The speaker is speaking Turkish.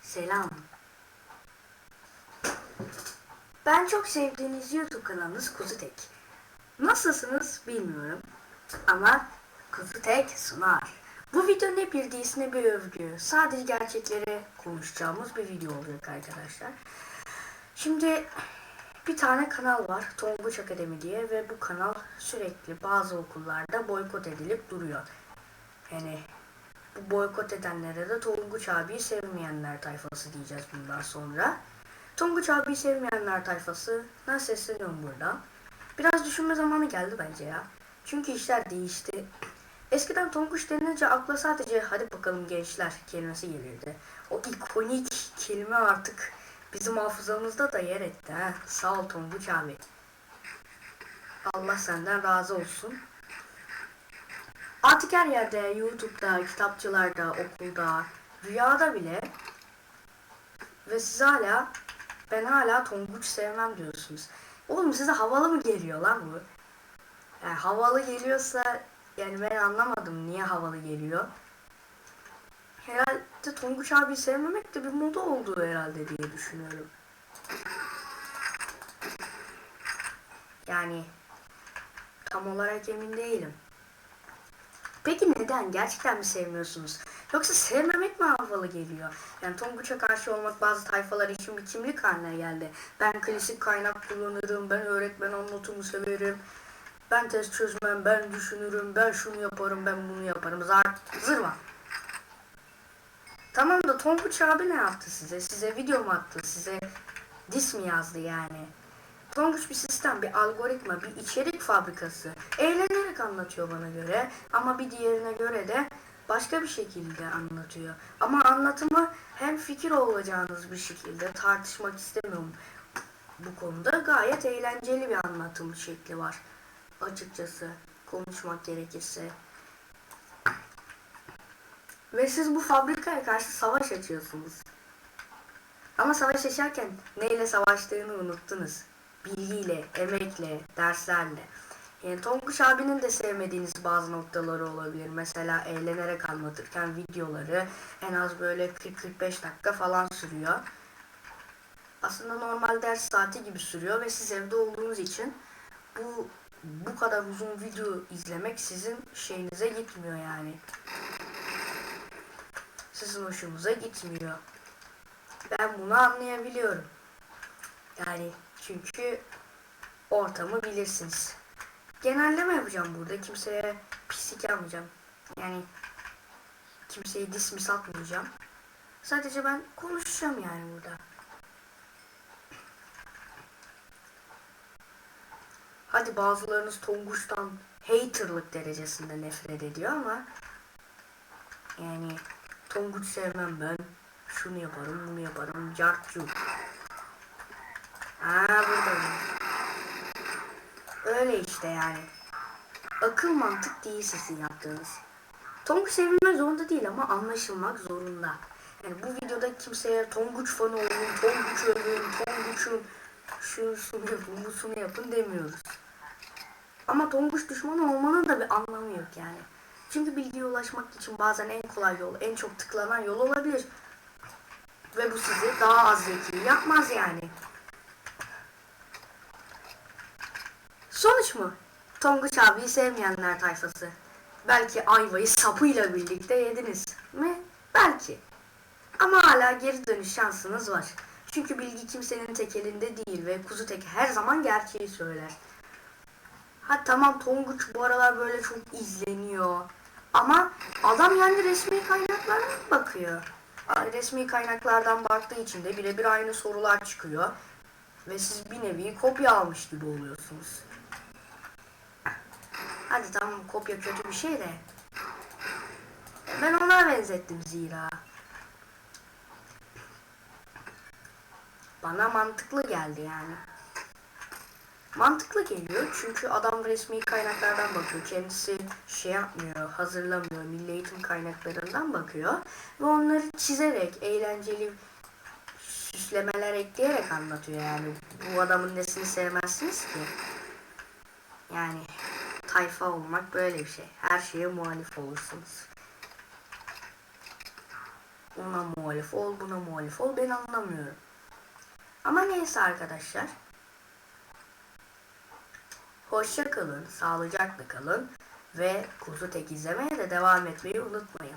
Selam. Ben çok sevdiğiniz YouTube kanalınız Kuzutek. Nasılsınız bilmiyorum ama Kuzutek sunar. Bu video ne bir diss ne bir övgü. Sadece gerçekleri konuşacağımız bir video olacak arkadaşlar. Şimdi bir tane kanal var Tonguç Akademi diye ve bu kanal sürekli bazı okullarda boykot edilip duruyor. Yani bu boykot edenlere de Tonguç abiyi sevmeyenler tayfası diyeceğiz bundan sonra. Tonguç abiyi sevmeyenler tayfasına sesleniyorum buradan. Biraz düşünme zamanı geldi bence ya. Çünkü işler değişti. Eskiden Tonguç denilince akla sadece hadi bakalım gençler kelimesi gelirdi. O ikonik kelime artık bizim hafızamızda da yer etti. Ha? Sağ ol Tonguç abi. Allah senden razı olsun. Artık her yerde, YouTube'da, kitapçılarda, okulda, rüyada bile ve siz hala ben hala Tonguç sevmem diyorsunuz. Oğlum size havalı mı geliyor lan bu? Yani havalı geliyorsa yani ben anlamadım niye havalı geliyor. Herhalde Tonguç abi sevmemek de bir moda oldu herhalde diye düşünüyorum. Yani tam olarak emin değilim. Peki neden? Gerçekten mi sevmiyorsunuz? Yoksa sevmemek mi havalı geliyor? Yani Tonguç'a karşı olmak bazı tayfalar için bir kimlik haline geldi. Ben klasik kaynak kullanırım, ben öğretmen anlatımı severim. Ben test çözmem, ben düşünürüm, ben şunu yaparım, ben bunu yaparım. Zar zırva. Tamam da Tonguç abi ne yaptı size? Size video mu attı? Size dis mi yazdı yani? Tonguç bir sistem, bir algoritma, bir içerik fabrikası. Eğlenerek anlatıyor bana göre ama bir diğerine göre de başka bir şekilde anlatıyor. Ama anlatımı hem fikir olacağınız bir şekilde tartışmak istemiyorum. Bu konuda gayet eğlenceli bir anlatım şekli var. Açıkçası konuşmak gerekirse. Ve siz bu fabrikaya karşı savaş açıyorsunuz. Ama savaş açarken neyle savaştığını unuttunuz bilgiyle, emekle, derslerle. Yani Tonguç abinin de sevmediğiniz bazı noktaları olabilir. Mesela eğlenerek anlatırken videoları en az böyle 40-45 dakika falan sürüyor. Aslında normal ders saati gibi sürüyor ve siz evde olduğunuz için bu bu kadar uzun video izlemek sizin şeyinize gitmiyor yani. Sizin hoşunuza gitmiyor. Ben bunu anlayabiliyorum. Yani çünkü ortamı bilirsiniz. Genelleme yapacağım burada. Kimseye pislik yapmayacağım. Yani kimseye dismis atmayacağım. Sadece ben konuşacağım yani burada. Hadi bazılarınız Tonguç'tan haterlık derecesinde nefret ediyor ama yani Tonguç sevmem ben. Şunu yaparım, bunu yaparım. Cartçuk. Ha burada. Öyle işte yani. Akıl mantık değil sizin yaptığınız. Tonguç sevilmek zorunda değil ama anlaşılmak zorunda. Yani bu videoda kimseye Tonguç fanı olun, Tonguç övün, Tonguç'un şunu yapın, busunu yapın demiyoruz. Ama Tonguç düşmanı olmanın da bir anlamı yok yani. Çünkü bilgiye ulaşmak için bazen en kolay yol, en çok tıklanan yol olabilir. Ve bu sizi daha az zeki yapmaz yani. Sonuç mu? Tonguç abiyi sevmeyenler tayfası. Belki ayvayı sapıyla birlikte yediniz mi? Belki. Ama hala geri dönüş şansınız var. Çünkü bilgi kimsenin tek elinde değil ve kuzu tek her zaman gerçeği söyler. Ha tamam Tonguç bu aralar böyle çok izleniyor. Ama adam yani resmi kaynaklara bakıyor. Resmi kaynaklardan baktığı için de birebir aynı sorular çıkıyor. Ve siz bir nevi kopya almış gibi oluyorsunuz. Hadi tamam kopya kötü bir şey de. Ben ona benzettim zira. Bana mantıklı geldi yani. Mantıklı geliyor çünkü adam resmi kaynaklardan bakıyor. Kendisi şey yapmıyor, hazırlamıyor. Milli eğitim kaynaklarından bakıyor. Ve onları çizerek, eğlenceli süslemeler ekleyerek anlatıyor yani. Bu adamın nesini sevmezsiniz ki? Yani tayfa olmak böyle bir şey. Her şeye muhalif olursunuz. ona muhalif ol, buna muhalif ol ben anlamıyorum. Ama neyse arkadaşlar. Hoşça kalın, sağlıcakla kalın ve Kuzu Tek izlemeye de devam etmeyi unutmayın.